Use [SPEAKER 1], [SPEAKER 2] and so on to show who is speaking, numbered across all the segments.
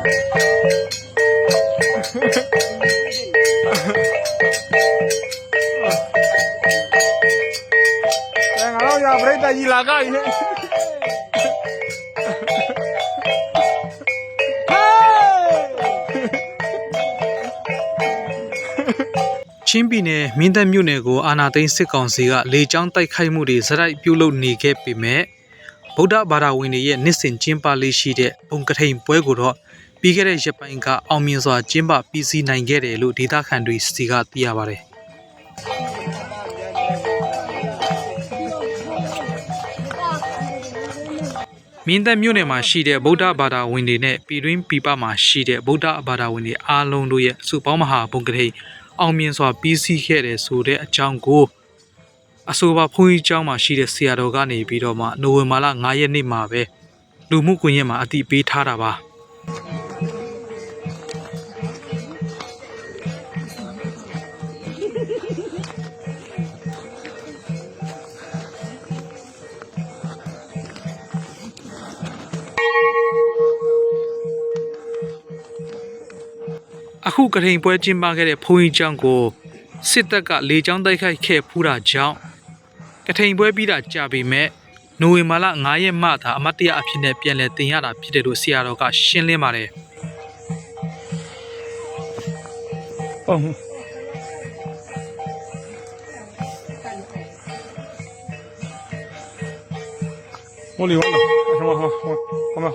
[SPEAKER 1] အဲငါတို့ရပြိတ္တကြီးလာကြပြီဟဲ့
[SPEAKER 2] ချင်းပြည်နယ်မင်းတပ်မြို့နယ်ကိုအာဏာသိမ်းစစ်ကောင်စီကလေကြောင်းတိုက်ခိုက်မှုတွေဇရက်ပြုလုပ်နေခဲ့ပေမဲ့ဗုဒ္ဓဘာသာဝင်တွေရဲ့နှစ်စဉ်ကျင်းပလေးရှိတဲ့ဘုံကထိန်ပွဲကိုတော့ ပြီးခဲ့တဲ့ရက်ပိုင်းကအောင်မြင်စွာကျင်းပပြီးစီးနိုင်ခဲ့တယ်လို့ဒေသခံတွေစီကသိရပါတယ်မင်းတပ်မြို့နယ်မှာရှိတဲ့ဗုဒ္ဓဘာသာဝင်တွေနဲ့ပြည်တွင်းပြည်ပမှာရှိတဲ့ဗုဒ္ဓဘာသာဝင်တွေအားလုံးတို့ရဲ့စုပေါင်းမဟာဘုံကထိန်အောင်မြင်စွာပြီးစီးခဲ့တယ်ဆိုတဲ့အကြောင်းကိုအဆိုပါဘုန်းကြီးကျောင်းမှာရှိတဲ့ဆရာတော်ကနေပြီးတော့မှနိုဝင်ဘာလ9ရက်နေ့မှာပဲလူမှုကွန်ရက်မှာအတိပေးထားတာပါ ခုကထိန်ပွဲကျင်းပခဲ့တဲ့ဘုန်းကြီးကျောင်းကိုစစ်တပ်ကလေကြောင်းတိုက်ခိုက်ခဲ့ဖူးတာကြောင့်ကထိန်ပွဲပြီးတာကြာပြီမဲ့နိုဝင်ဘာလ9ရက်မှသာအမတ်တရအဖြစ်နဲ့ပြန်လည်တင်ရတာဖြစ်တယ်လို့ဆရာတော်ကရှင်းလင်းပါတယ်
[SPEAKER 1] ဟုတ်မိုးလီဝါလာဟမဟမဟမ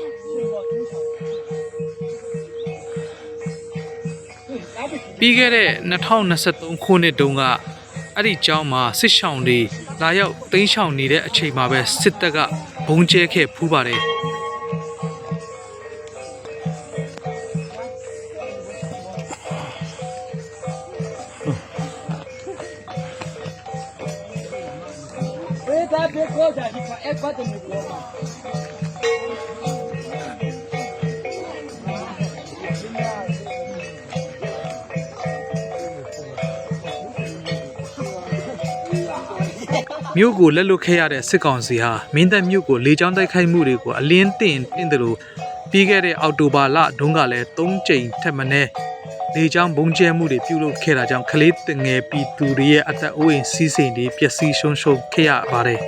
[SPEAKER 2] ပြီးခဲ့တဲ့2023ခုနှစ်တုန်းကအဲ့ဒီကျောင်းမှာစစ်ရှောင်တွေလာရောက်တိမ်းရှောင်နေတဲ့အချိန်မှာပဲစစ်တပ်ကဘုံကျဲခဲ့ဖူးပါတယ်
[SPEAKER 3] ဒါပဲခေါ်ကြဒီကအဲ့ပတ်တယ်ကော
[SPEAKER 2] မြို့ကိုလက်လွတ်ခဲ့ရတဲ့စစ်ကောင်စီဟာမင်းတပ်မြို့ကိုလေကြောင်းတိုက်ခိုက်မှုတွေကိုအလင်းတင်တင်တယ်လို့ပြီးခဲ့တဲ့အောက်တိုဘာလတုန်းကလည်း၃ကြိမ်ထက်မနည်းလေကြောင်းဘုံကျဲမှုတွေပြုလုပ်ခဲ့တာကြောင့်ကလေးတငယ်ပြည်သူတွေရဲ့အသက်အိုးအိမ်စီးစိမ်တွေပျက်စီးရှုံးရှုံးခဲ့ရပါတယ်